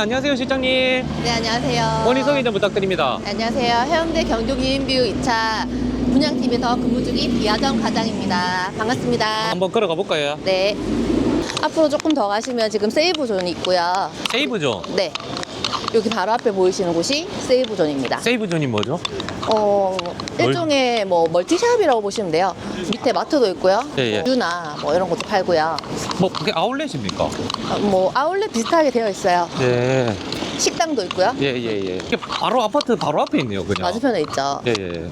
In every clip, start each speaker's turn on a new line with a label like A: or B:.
A: 안녕하세요, 실장님.
B: 네, 안녕하세요.
A: 본인 소개 좀 부탁드립니다.
B: 네, 안녕하세요. 해운대 경동 유인뷰 2차 분양팀에서 근무 중인 이하정 과장입니다. 반갑습니다.
A: 한번 걸어가 볼까요?
B: 네. 앞으로 조금 더 가시면 지금 세이브 존이 있고요.
A: 세이브존.
B: 네. 여기 바로 앞에 보이시는 곳이 세이브 존입니다.
A: 세이브존이 뭐죠?
B: 어, 일종의 뭐 멀티샵이라고 보시면 돼요. 밑에 마트도 있고요.
A: 예, 예.
B: 뷰나 뭐 이런 것도 팔고요.
A: 뭐, 그게 아울렛입니까?
B: 어, 뭐 아울렛 비슷하게 되어 있어요.
A: 네.
B: 식당도 있고요.
A: 예, 예, 예. 이게 바로 아파트 바로 앞에 있네요, 그냥.
B: 맞은편에 있죠.
A: 예, 예,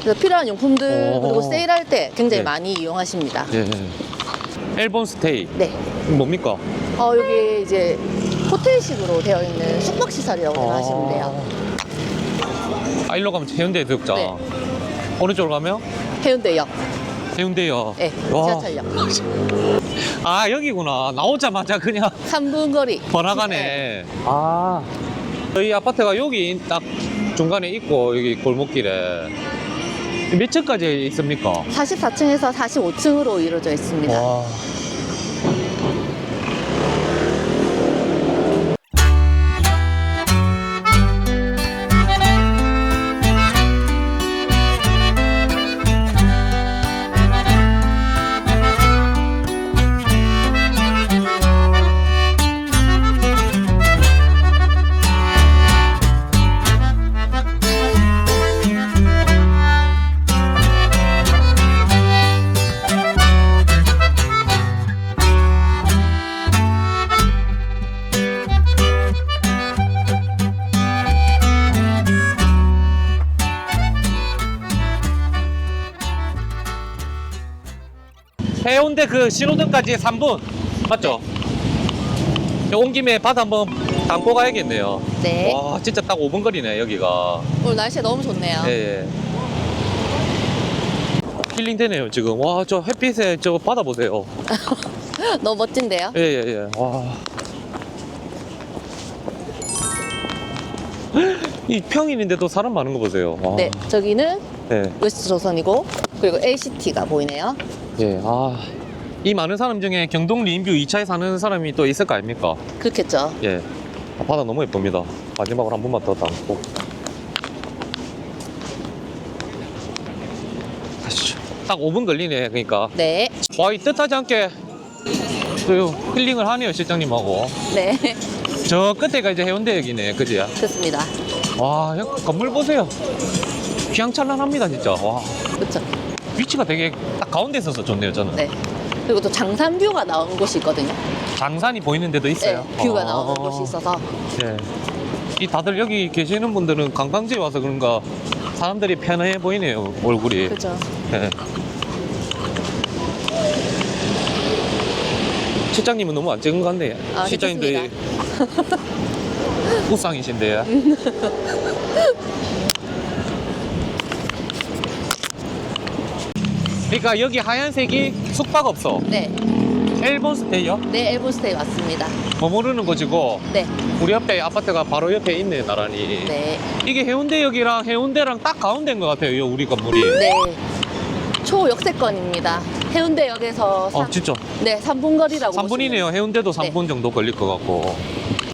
B: 그래서 필요한 용품들
A: 오.
B: 그리고 세일할 때 굉장히
A: 네.
B: 많이 이용하십니다.
A: 예. 일본 스테이.
B: 네.
A: 뭡니까?
B: 어, 여기 이제 호텔식으로 되어 있는 숙박시설이라고 생각하시면 돼요.
A: 아, 일로 가면 해운대 해수욕장.
B: 네.
A: 어느 쪽으로 가면?
B: 해운대역.
A: 해운대요.
B: 네.
A: 와.
B: 지하철역.
A: 아, 여기구나. 나오자마자 그냥
B: 3분 거리.
A: 번화가네. 아. 저희 아파트가 여기 딱 중간에 있고, 여기 골목길에. 몇 층까지 있습니까?
B: 44층에서 45층으로 이루어져 있습니다.
A: 와. 해운대 그 신호등까지 3분. 맞죠? 온 김에 바다 한번 담고 가야겠네요.
B: 네.
A: 와, 진짜 딱 5분 거리네, 여기가.
B: 오늘 날씨 너무 좋네요.
A: 예, 예. 힐링 되네요, 지금. 와, 저 햇빛에 저 바다 보세요.
B: 너무 멋진데요?
A: 예, 예, 예. 와. 이 평일인데도 사람 많은 거 보세요. 와.
B: 네. 저기는
A: 예,
B: 웨스트 조선이고 그리고 LCT가 보이네요.
A: 예. 아. 이 많은 사람 중에 경동 리인뷰 2차에 사는 사람이 또 있을 거 아닙니까?
B: 그렇겠죠.
A: 예. 아, 바다 너무 예쁩니다. 마지막으로 한 번만 더 담고. 가시죠. 딱 5분 걸리네, 그러니까.
B: 네.
A: 와, 이 뜻하지 않게 또 힐링을 하네요, 실장님하고.
B: 네.
A: 저 끝에가 이제 해운대역이네, 그지?
B: 좋습니다.
A: 와, 건물 보세요. 휘황찬란합니다, 진짜. 와,
B: 그렇죠.
A: 위치가 되게 딱 가운데 있어서 좋네요, 저는.
B: 네. 그리고 또 장산뷰가 나오는 곳이 있거든요.
A: 장산이 보이는 데도 있어요.
B: 네. 뷰가
A: 아.
B: 나오는 곳이 있어서
A: 네. 이 다들 여기 계시는 분들은 관광지에 와서 그런가 사람들이 편해 보이네요, 얼굴이.
B: 그렇죠.
A: 네. 실장님은 너무 안 찍은 것 같네.
B: 아,
A: 실장님들이 우상이신데. 그러니까 여기 하얀색이 숙박업소,
B: 네.
A: 일본 스테이요?
B: 네, 엘본 스테이 맞습니다.
A: 머무르는 곳이고
B: 네.
A: 우리 옆에 아파트가 바로 옆에 있네 나란히.
B: 네.
A: 이게 해운대역이랑 해운대랑 딱 가운데인 것 같아요, 이 우리 건물이.
B: 네. 초역세권입니다. 해운대역에서
A: 어,
B: 삼-
A: 진짜.
B: 네, 3분 거리라고
A: 3분이네요. 해운대도
B: 네.
A: 3분 정도 걸릴 것 같고.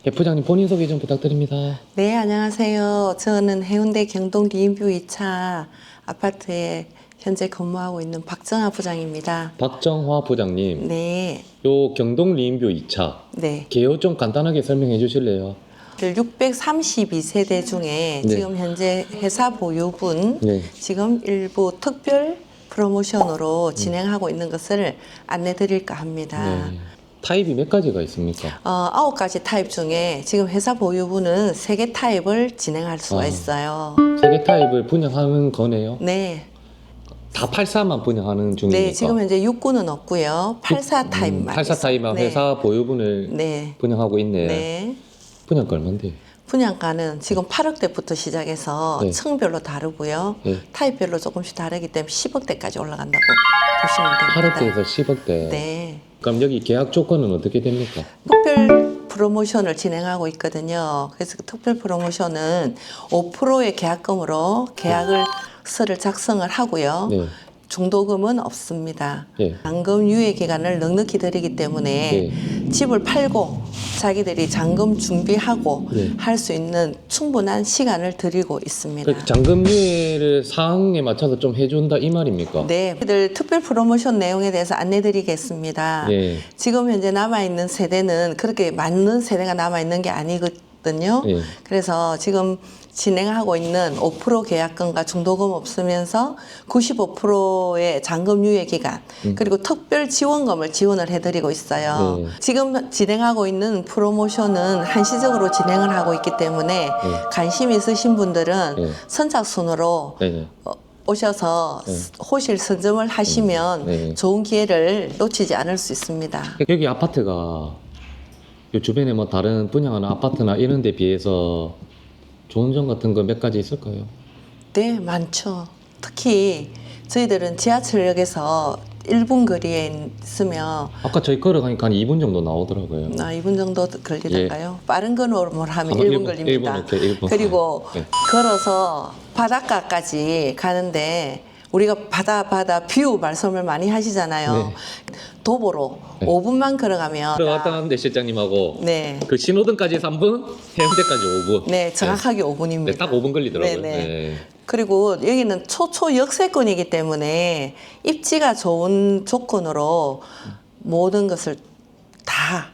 A: 대표장님 본인 소개 좀 부탁드립니다.
C: 네, 안녕하세요. 저는 해운대 경동 리인뷰 2차 아파트에 현재 근무하고 있는 박정아 부장입니다.
A: 박정화 부장님,
C: 네,
A: 요 경동 리인뷰 2차
C: 네.
A: 개요 좀 간단하게 설명해 주실래요?
C: 632세대 중에
A: 네.
C: 지금 현재 회사 보유분
A: 네.
C: 지금 일부 특별 프로모션으로 진행하고 있는 것을 안내 드릴까 합니다.
A: 네. 타입이 몇 가지가 있습니까?
C: 어, 아홉 가지 타입 중에 지금 회사 보유분은 세 개 타입을 진행할 수가
A: 아.
C: 있어요.
A: 세 개 타입을 분양하는 거네요.
C: 네.
A: 다 84만 분양하는 중입니까?
C: 네, 지금 현재 6구는 없고요. 84 타입만.
A: 84
C: 있어요.
A: 타입만
C: 네.
A: 회사 보유분을
C: 네.
A: 분양하고 있네.
C: 네.
A: 분양가 얼마인데?
C: 분양가는 지금 8억대부터 시작해서
A: 네.
C: 층별로 다르고요.
A: 네.
C: 타입별로 조금씩 다르기 때문에 10억대까지 올라간다고 보시면 됩니다.
A: 8억대에서 10억대.
C: 네.
A: 그럼 여기 계약 조건은 어떻게 됩니까?
C: 특별 프로모션을 진행하고 있거든요. 그래서 그 특별 프로모션은 5%의 계약금으로 계약을 서를 작성을 하고요.
A: 네.
C: 중도금은 없습니다.
A: 예.
C: 잔금 유예 기간을 넉넉히 드리기 때문에
A: 예.
C: 집을 팔고 자기들이 잔금 준비하고
A: 예.
C: 할수 있는 충분한 시간을 드리고 있습니다.
A: 그 잔금 유예를 사항에 맞춰서 좀 해준다 이 말입니까?
C: 네, 저희들 특별 프로모션 내용에 대해서 안내드리겠습니다.
A: 예.
C: 지금 현재 남아 있는 세대는 그렇게 많은 세대가 남아 있는 게 아니거든요.
A: 예.
C: 그래서 지금 진행하고 있는 5% 계약금과 중도금 없으면서 95%의 잔금 유예 기간 그리고 특별 지원금을 지원을 해드리고 있어요.
A: 네.
C: 지금 진행하고 있는 프로모션은 한시적으로 진행을 하고 있기 때문에 관심 있으신 분들은
A: 네.
C: 선착순으로
A: 네네.
C: 어, 오셔서 호실 선점을 하시면
A: 네.
C: 좋은 기회를 놓치지 않을 수 있습니다.
A: 여기 아파트가 요 주변에 뭐 다른 분양하는 아파트나 이런 데 비해서 좋은 점 같은 거 몇 가지 있을까요?
C: 네, 많죠. 특히 저희들은 지하철역에서 1분 거리에 있으면
A: 아까 저희 걸어가니까 한 2분 정도 나오더라고요.
C: 아, 2분 정도 걸리던가요? 빠른 건으로 하면
A: 아,
C: 1분
A: 일분,
C: 걸립니다.
A: 일분, 오케이, 일분.
C: 그리고
A: 네.
C: 걸어서 바닷가까지 가는데 우리가 바다 바다 뷰 말씀을 많이 하시잖아요.
A: 네.
C: 도보로
A: 네.
C: 5분만 걸어가면
A: 들어갔다 왔는데 실장님하고
C: 네.
A: 그 신호등까지 3분, 해운대까지 5분.
C: 네, 정확하게 5분입니다.
A: 네, 딱 5분 걸리더라고요.
C: 네, 네.
A: 네.
C: 그리고 여기는 초초 역세권이기 때문에 입지가 좋은 조건으로 모든 것을 다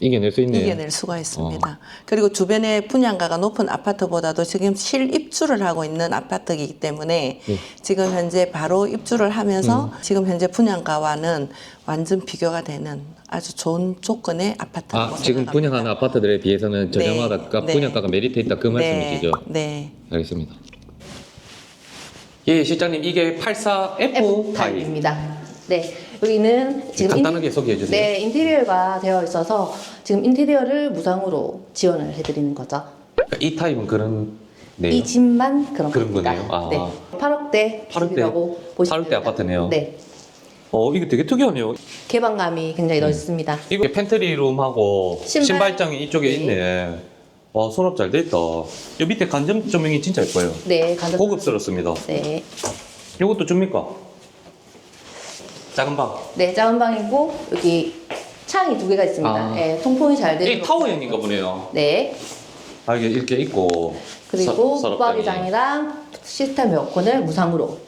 A: 이겨낼 수 있네요.
C: 이겨낼 수가 있습니다. 그리고 주변에 분양가가 높은 아파트보다도 지금 실입주를 하고 있는 아파트이기 때문에
A: 네.
C: 지금 현재 바로 입주를 하면서 지금 현재 분양가와는 완전 비교가 되는 아주 좋은 조건의 아파트라고
A: 아, 지금. 분양하는 아파트들에 비해서는 저렴하다,
C: 네.
A: 분양가가 메리트 있다 그 말씀이시죠?
C: 네.
A: 알겠습니다. 예, 실장님 이게 84F
B: F
A: 타입.
B: 타입입니다. 네, 여기는 지금
A: 간단하게 소개해 주세요.
B: 네, 인테리어가 되어 있어서 지금 인테리어를 무상으로 지원을 해드리는 거죠.
A: 그러니까 이 타입은 그런 네요.
B: 이 집만 그런,
A: 그런
B: 겁니다.
A: 거네요. 아.
B: 네, 8억대
A: 8억대,
B: 집이라고 보시면
A: 8억대
B: 됩니다.
A: 아파트네요.
B: 네,
A: 어, 이게 되게 특이하네요.
B: 개방감이 굉장히 넓습니다.
A: 이거 팬트리 룸하고
B: 신발-
A: 신발장이 이쪽에
B: 네.
A: 있네. 와, 손업 잘돼 있다. 이 밑에 간접 조명이 진짜 예뻐요.
B: 네, 간접
A: 고급스럽습니다.
B: 네,
A: 이것도 줍니까? 작은 방.
B: 네, 작은 방이고 여기 창이 두 개가 있습니다.
A: 아.
B: 네, 통풍이 잘 되는
A: 이 타워형인가 보네요.
B: 네,
A: 아, 이게 이렇게 있고.
B: 그리고
A: 서- 서랍장이.
B: 붙박이장이랑 시스템 에어컨을 무상으로.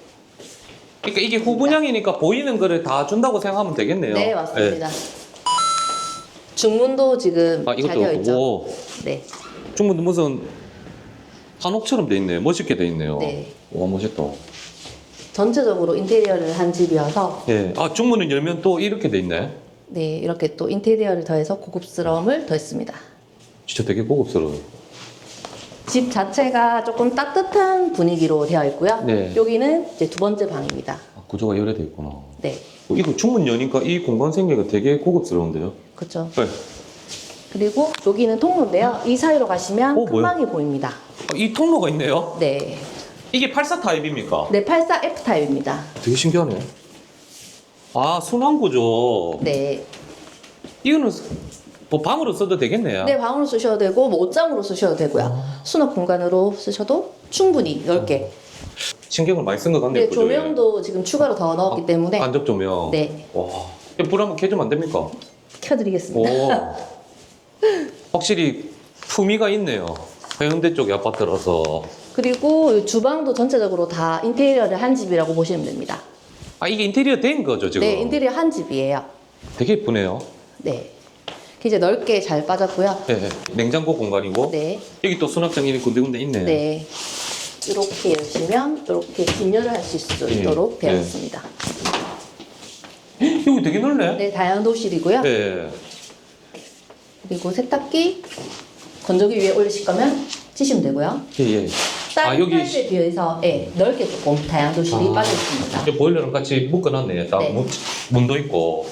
A: 그러니까 이게 후분양이니까 보이는 거를 다 준다고 생각하면 되겠네요.
B: 네, 맞습니다. 중문도 지금
A: 아,
B: 잘
A: 이것도
B: 되어 있죠.
A: 오,
B: 네,
A: 중문도 무슨 한옥처럼 돼 있네. 멋있게 돼 있네요.
B: 네.
A: 와, 멋있다.
B: 전체적으로 인테리어를 한 집이어서
A: 예. 아, 중문을 열면 또 이렇게 돼 있네.
B: 네, 이렇게 또 인테리어를 더해서 고급스러움을 더했습니다.
A: 진짜 되게 고급스러워.
B: 집 자체가 조금 따뜻한 분위기로 되어 있고요.
A: 네.
B: 여기는 이제 두 번째 방입니다.
A: 아, 구조가 열애돼 있구나.
B: 네,
A: 어, 이거 중문 여니까 이 공간 생기가 되게 고급스러운데요.
B: 그렇죠.
A: 네.
B: 그리고 여기는 통로인데요. 이 사이로 가시면
A: 어,
B: 큰
A: 뭐야?
B: 방이 보입니다.
A: 아, 이 통로가 있네요.
B: 네,
A: 이게 84 타입입니까?
B: 네 84F 타입입니다.
A: 되게 신기하네. 아, 순환 구조.
B: 네,
A: 이거는 뭐 방으로 써도 되겠네요.
B: 네 방으로 쓰셔도 되고 뭐 옷장으로 쓰셔도 되고요.
A: 아.
B: 수납 공간으로 쓰셔도 충분히 넓게.
A: 신경을 많이 쓴 것 같네요.
B: 네,
A: 구조에.
B: 조명도 지금 추가로 더 넣었기
A: 아,
B: 때문에
A: 간접 조명.
B: 네.
A: 와. 불 한번 켜주면 안 됩니까?
B: 켜드리겠습니다.
A: 오. 확실히 품위가 있네요. 해운대 쪽의 아파트라서.
B: 그리고 이 주방도 전체적으로 다 인테리어를 한 집이라고 보시면 됩니다.
A: 아, 이게 인테리어 된 거죠, 지금?
B: 네, 인테리어 한 집이에요.
A: 되게 예쁘네요.
B: 네. 이제 넓게 잘 빠졌고요.
A: 네. 냉장고 공간이고.
B: 네.
A: 여기 또 수납장이 군데군데 있네.
B: 네. 이렇게 열시면 이렇게 진열을 할수
A: 예.
B: 있도록 되어
A: 네.
B: 있습니다.
A: 여기 되게 넓네.
B: 네, 다용도실이고요.
A: 네.
B: 그리고 세탁기 건조기 위에 올리실 거면 치시면 되고요.
A: 예, 예.
B: 다른
A: 아, 여기
B: 타입에 비해서 네, 넓게 조금 다용도실이
A: 아.
B: 빠져 있습니다.
A: 이제 보일러랑 같이 묶어놨네. 딱
B: 네.
A: 문, 문도 있고.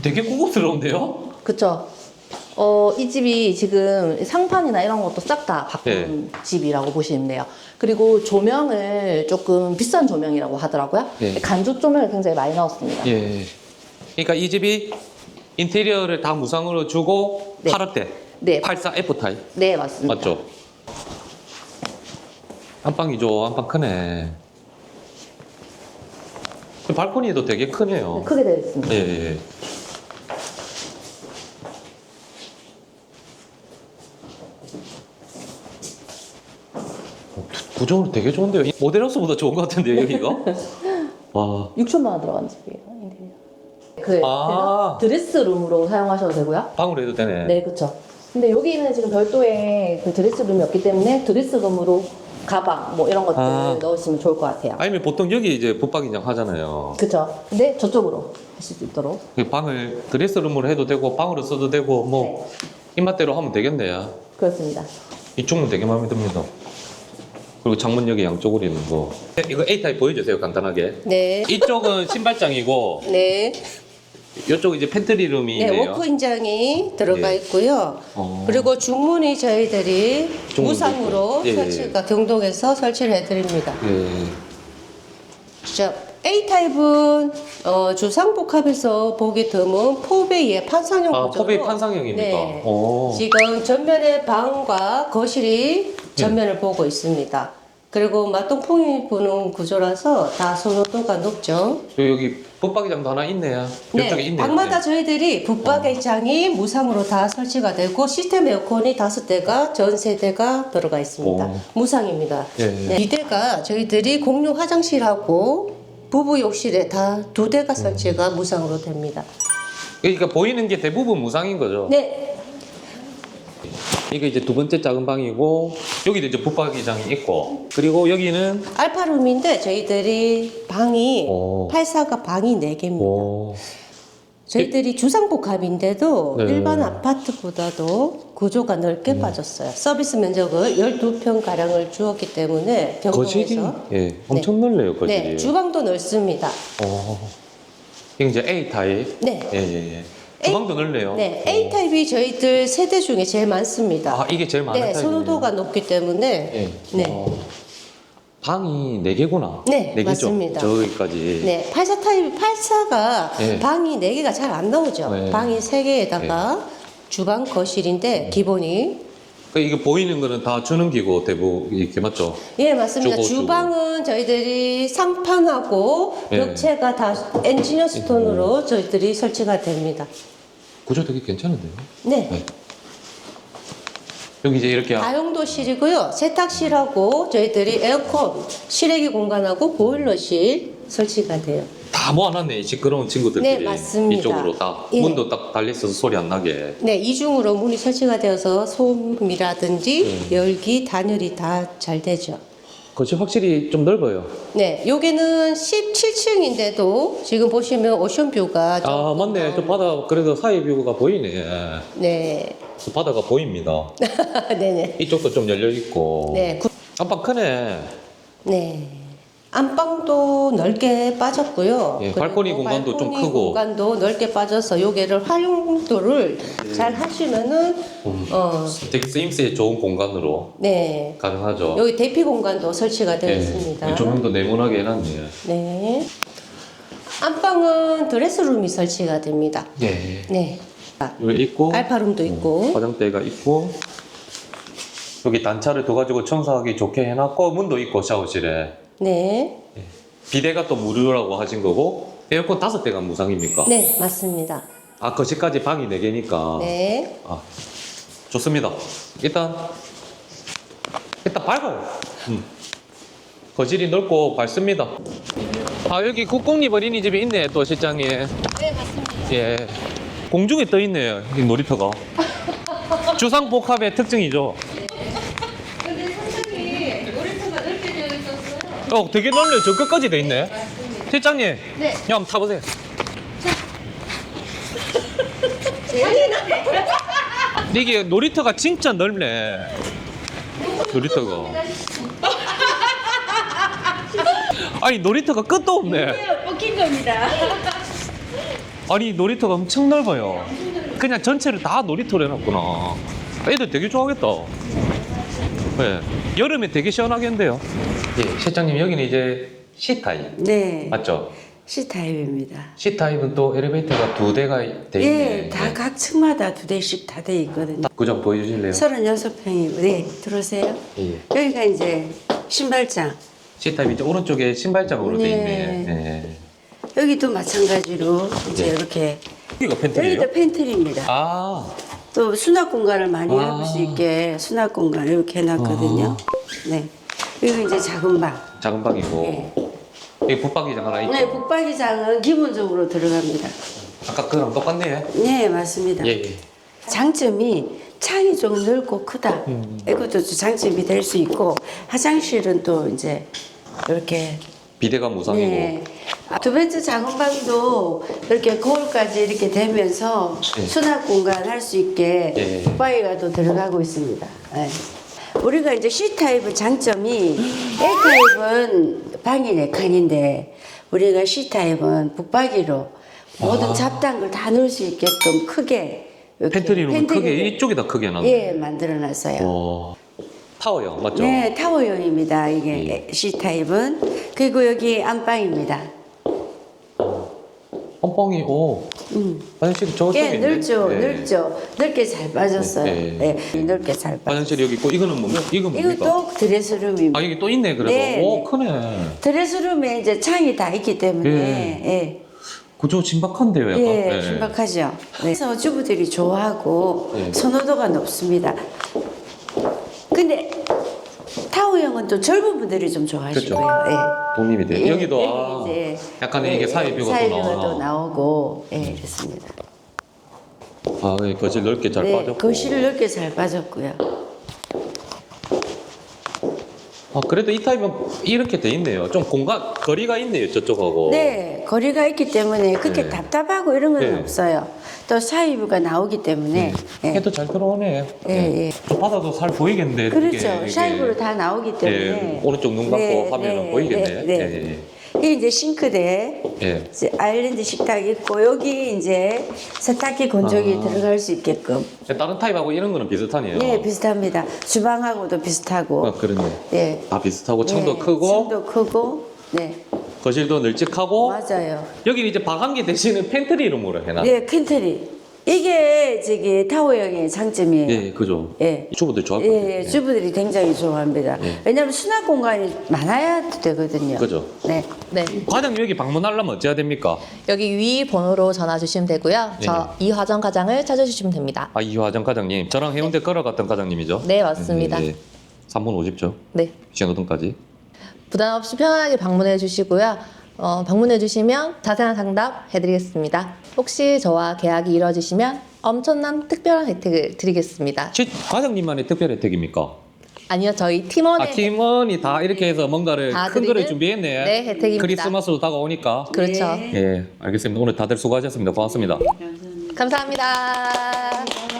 A: 되게 고급스러운데요?
B: 그쵸. 어, 이 집이 지금 상판이나 이런 것도 싹 다 바꾼
A: 네.
B: 집이라고 보시면 돼요. 그리고 조명을 조금 비싼 조명이라고 하더라고요.
A: 네.
B: 간접 조명을 굉장히 많이 넣었습니다.
A: 예. 그러니까 이 집이 인테리어를 다 무상으로 주고
B: 네.
A: 8억대.
B: 네,
A: 84 F 타입.
B: 네, 맞습니다.
A: 맞죠? 안방이죠. 안방 크네. 발코니도 되게 크네요.
B: 크게 되어 있습니다.
A: 예, 예. 어, 구조는 되게 좋은데요. 이 모델하우스보다 좋은 것 같은데요, 여기가? 와.
B: 6천만 원 들어간 집이에요. 인테리어. 그
A: 아.
B: 드레스룸으로 사용하셔도 되고요.
A: 방으로 해도 되네.
B: 네, 그렇죠. 근데 여기는 지금 별도의 그 드레스룸이 없기 때문에 드레스룸으로 가방 뭐 이런 것들
A: 아.
B: 넣으시면 좋을 것 같아요.
A: 아니면 보통 여기 이제 붙박이장 하잖아요.
B: 그렇죠. 근데 저쪽으로 하실 수 있도록.
A: 그 방을 드레스룸으로 해도 되고 방으로 써도 되고 뭐 입맛대로 하면 되겠네요.
B: 그렇습니다.
A: 이쪽은 되게 마음에 듭니다. 그리고 창문 여기 양쪽으로 있는 거. 이거 A 타입 보여주세요, 간단하게.
B: 네.
A: 이쪽은 신발장이고
B: 네.
A: 이쪽 이제 팬트리 룸이네요.
D: 네, 워크인장이 들어가
A: 예.
D: 있고요.
A: 어.
D: 그리고 중문이 저희들이
A: 중문도
D: 무상으로
A: 있고. 예,
D: 설치가 경동에서 설치를 해드립니다.
A: 예.
D: 자, A 타입은 어, 주상복합에서 보기 드문 포베이의 판상형
A: 아,
D: 구조로
A: 포베이 판상형입니까?
D: 네.
A: 오.
D: 지금 전면에 방과 거실이 전면을 보고 있습니다. 그리고 맞동풍이 부는 구조라서 다 선호도가 높죠.
A: 또 여기 붙박이장도 하나 있네요.
D: 네,
A: 있네요.
D: 방마다
A: 네.
D: 저희들이 붙박이장이 무상으로 다 설치가 되고 시스템 에어컨이 다섯 대가 전 세대가 들어가 있습니다.
A: 오.
D: 무상입니다.
A: 예, 예.
D: 네, 이 대가 저희들이 공용 화장실하고 부부 욕실에 다 두 대가 설치가 무상으로 됩니다.
A: 그러니까 보이는 게 대부분 무상인 거죠.
D: 네,
A: 이게 이제 두 번째 작은 방이고 여기도 이제 붙박이장이 있고 그리고 여기는
D: 알파룸인데 저희들이 방이
A: 오.
D: 84가 방이 4개입니다.
A: 오.
D: 저희들이 주상복합인데도
A: 네.
D: 일반 아파트보다도 구조가 넓게 빠졌어요. 서비스 면적을 12평 가량을 주었기 때문에
A: 거실이
D: 경동에서
A: 예, 엄청 넓네요, 거실이.
D: 네, 주방도 넓습니다.
A: 어. 이게 이제 A 타입.
D: 네.
A: 예, 예, 예. 주방도 넓네요.
D: 네, A 타입이 저희들 세대 중에 제일 많습니다.
A: 아, 이게 제일 많은
D: 네,
A: 타입이네요.
D: 선호도가 높기 때문에
A: 예.
D: 네.
A: 어. 방이 4개구나.
D: 네,
A: 개죠
D: 맞습니다.
A: 저기까지.
D: 네, 84 타입 84가
A: 네.
D: 방이 4개가 잘 안 나오죠.
A: 네.
D: 방이 3개에다가 주방 거실인데 기본이
A: 그 이게 보이는 거는 다 주는 기고 대부분 이렇게 맞죠?
D: 예, 맞습니다.
A: 주고,
D: 주방은 저희들이 상판하고
A: 네.
D: 벽체가 다 엔지니어 스톤으로 저희들이 설치가 됩니다.
A: 구조 되게 괜찮은데요?
D: 네.
A: 네. 여기 이제 이렇게
D: 다용도실이고요. 세탁실하고 저희들이 에어컨, 실외기 공간하고 보일러실 설치가 돼요.
A: 다 모아놨네 이 시끄러운 친구들끼리
D: 네, 맞습니다.
A: 이쪽으로 딱
D: 예.
A: 문도 딱 달려있어서 소리 안 나게
D: 네, 이중으로 문이 설치가 되어서 소음이라든지
A: 네.
D: 열기, 단열이 다 잘 되죠.
A: 거실 확실히 좀 넓어요
D: 네, 여기는 17층인데도 지금 보시면 오션뷰가
A: 아 맞네 저 바다 그래도 사이 뷰가 보이네
D: 네,
A: 저 바다가 보입니다
D: 네네.
A: 이쪽도 좀 열려있고
D: 네, 구-
A: 안방 크네
D: 네. 안방도 넓게 빠졌고요.
A: 예, 발코니 공간도 좀
D: 발코니
A: 크고.
D: 공간도 넓게 빠져서 여기를 활용도를 잘 하시면은
A: 음.
D: 어,
A: 되게 쓰임새 좋은 공간으로
D: 네.
A: 가능하죠
D: 여기 대피 공간도 설치가 되어
A: 예,
D: 있습니다.
A: 조명도 네모나게 해놨네요
D: 네. 안방은 드레스룸이 설치가 됩니다.
A: 예
D: 네.
A: 여기 있고
D: 알파룸도 있고.
A: 화장대가 있고 여기 단차를 둬가지고 청소하기 좋게 해놨고 문도 있고 샤워실에
D: 네.
A: 비대가 또 무료라고 하신 거고 에어컨 다섯 대가 무상입니까?
D: 네, 맞습니다.
A: 아 거실까지 방이 네 개니까
D: 네.
A: 아, 좋습니다. 일단 일단 밝아요. 음. 거실이 넓고 밝습니다. 아 여기 국공립 어린이집이 있네 또 실장님. 네 맞습니다. 예. 공중에 떠 있네요 이 놀이터가. 주상복합의 특징이죠.
D: 근데 상당히 놀이터가 넓게 되어 있었 어
A: 되게 넓네요. 저 끝까지 돼 있네. 실장님.
D: 네.
A: 야, 한번 타보세요. 이게 놀이터가 진짜 넓네. 놀이터가. 아니 놀이터가 끝도 없네.
E: 뽑힌 겁니다.
A: 아니 놀이터가 엄청 넓어요. 그냥 전체를 다 놀이터로 해놨구나. 애들 되게 좋아하겠다. 네. 여름에 되게 시원하겠는데요. 예, 실장님 여기는 이제 C 타입
E: 네,
A: 맞죠?
E: C 타입입니다.
A: C 타입은 또 엘리베이터가 두 대가 돼 있네.
E: 예, 다 각 층마다 두 대씩 다 돼 있거든요.
A: 그점 보여주실래요?
E: 36평이고, 네, 들어오세요.
A: 예.
E: 여기가 이제 신발장.
A: C 타입 이제 오른쪽에 신발장으로 돼
E: 네.
A: 있네. 예.
E: 여기도 마찬가지로 이제
A: 네.
E: 이렇게
A: 여기가 팬트리예요?
E: 여기도 팬트리입니다.
A: 아,
E: 또 수납 공간을 많이
A: 아.
E: 해볼 수 있게 수납 공간 이렇게 해놨거든요. 네. 여기 이제 작은 방.
A: 작은 방이고
E: 네.
A: 여기 붙박이장 하나 있죠?
E: 네, 북박이장은 기본적으로 들어갑니다.
A: 아까 그거랑 똑같네.
E: 네, 맞습니다.
A: 예, 예.
E: 장점이 창이 좀 넓고 크다.
A: 음.
E: 이것도 장점이 될 수 있고 화장실은 또 이제 이렇게
A: 비대가 무상이고.
E: 네. 아, 두 번째 작은 방도 이렇게 거울까지 이렇게 되면서
A: 네.
E: 수납 공간 할 수 있게
A: 예.
E: 북바위가 또 들어가고 있습니다. 네. 우리가 이제 C 타입은 장점이 A 타입은 방이 네 칸인데 우리가 C 타입은 북박이로 모든
A: 아.
E: 잡다한 걸 다 넣을 수 있게끔 크게 이렇게
A: 팬트리룸은 크게
E: 팬트리를,
A: 이쪽이 다 크게 나네.
E: 예 만들어놨어요.
A: 와, 타워형 맞죠?
E: 네, 타워형입니다. 이게
A: 예.
E: C 타입은 그리고 여기 안방입니다.
A: 홈방이 오
E: 음.
A: 화장실이 저쪽에
E: 예,
A: 있네.
E: 넓죠,
A: 네.
E: 넓죠. 넓게 잘 빠졌어요.
A: 네,
E: 네, 넓게 잘 빠졌어요.
A: 화장실이 여기 있고 이거는 뭡니까? 이건 뭡니까?
E: 이것도 드레스룸입니다.
A: 아 여기 또 있네 그래도.
E: 네,
A: 오
E: 네.
A: 크네.
E: 드레스룸에 이제 창이 다 있기 때문에 예,
A: 구조 신박한데요, 약간.
E: 예,
A: 네.
E: 신박하죠. 네. 그래서 주부들이 좋아하고
A: 네.
E: 선호도가 높습니다. 근데 타워형은 또 젊은 분들이 좀 좋아하시고요. 예.
A: 독립이 돼.
E: 예,
A: 여기도
E: 여기
A: 아,
E: 이제,
A: 약간
E: 예,
A: 이게
E: 예,
A: 사이뷰가 또
E: 사이뷰가
A: 나와.
E: 또 나오고 예, 이렇습니다.
A: 아, 여기 거실 넓게 잘
E: 네,
A: 빠졌고.
E: 거실 넓게 잘 빠졌고요.
A: 아, 그래도 이 타입은 이렇게 돼 있네요. 좀 공간 거리가 있네요, 저쪽하고.
E: 네, 거리가 있기 때문에 그렇게
A: 네.
E: 답답하고 이런 건
A: 네.
E: 없어요. 또 사이뷰가 나오기 때문에 예.
A: 해도 잘 들어오네.
E: 예, 예.
A: 저 바다도 살 보이겠는데.
E: 그렇죠. 사이뷰로 다 나오기 때문에
A: 예, 오른쪽 눈 감고 하면은 보이겠네.
E: 네, 네.
A: 예,
E: 이게 이제 싱크대,
A: 예.
E: 이제 아일랜드 식탁 있고 여기 이제 세탁기 건조기
A: 아.
E: 들어갈 수 있게끔.
A: 예. 다른 타입하고 이런 거는 비슷하네요.
E: 네, 비슷합니다. 주방하고도 비슷하고.
A: 아, 그러네.
E: 예.
A: 다 비슷하고 층도
E: 네,
A: 크고
E: 층도 크고. 네,
A: 거실도 널찍하고
E: 맞아요.
A: 여기 이제 방한기 대신에 팬트리 룸으로 해놔.
E: 네, 퀸트리. 이게 저기 타워형의 장점이에요.
A: 예, 그죠.
E: 예.
A: 주부들 좋아할 것 같아요.
E: 예, 예, 주부들이 굉장히 좋아합니다.
A: 예.
E: 왜냐하면 수납 공간이 많아야 되거든요.
A: 그죠.
E: 네.
B: 네.
A: 과장님 여기 방문하려면 어찌해야 됩니까?
B: 여기 위 번호로 전화 주시면 되고요. 저 이화정 과장을 찾아주시면 됩니다.
A: 아 이화정 과장님 저랑 해운대 걸어갔던 과장님이죠?
B: 네, 맞습니다.
A: 예, 예. 3분 50초
B: 네.
A: 신호등까지
B: 부담 없이 편안하게 방문해 주시고요. 어, 방문해 주시면 자세한 상담 해드리겠습니다. 혹시 저와 계약이 이루어지시면 엄청난 특별한 혜택을 드리겠습니다.
A: 지- 과장님만의 특별 혜택입니까?
B: 아니요, 저희 팀원의
A: 아 팀원이 다 이렇게 해서 뭔가를
B: 다
A: 큰 거를
B: 드리는
A: 준비했네
B: 네, 혜택입니다.
A: 크리스마스로 다가오니까
B: 그렇죠.
A: 예 알겠습니다 오늘 다들 수고하셨습니다 고맙습니다
B: 감사합니다.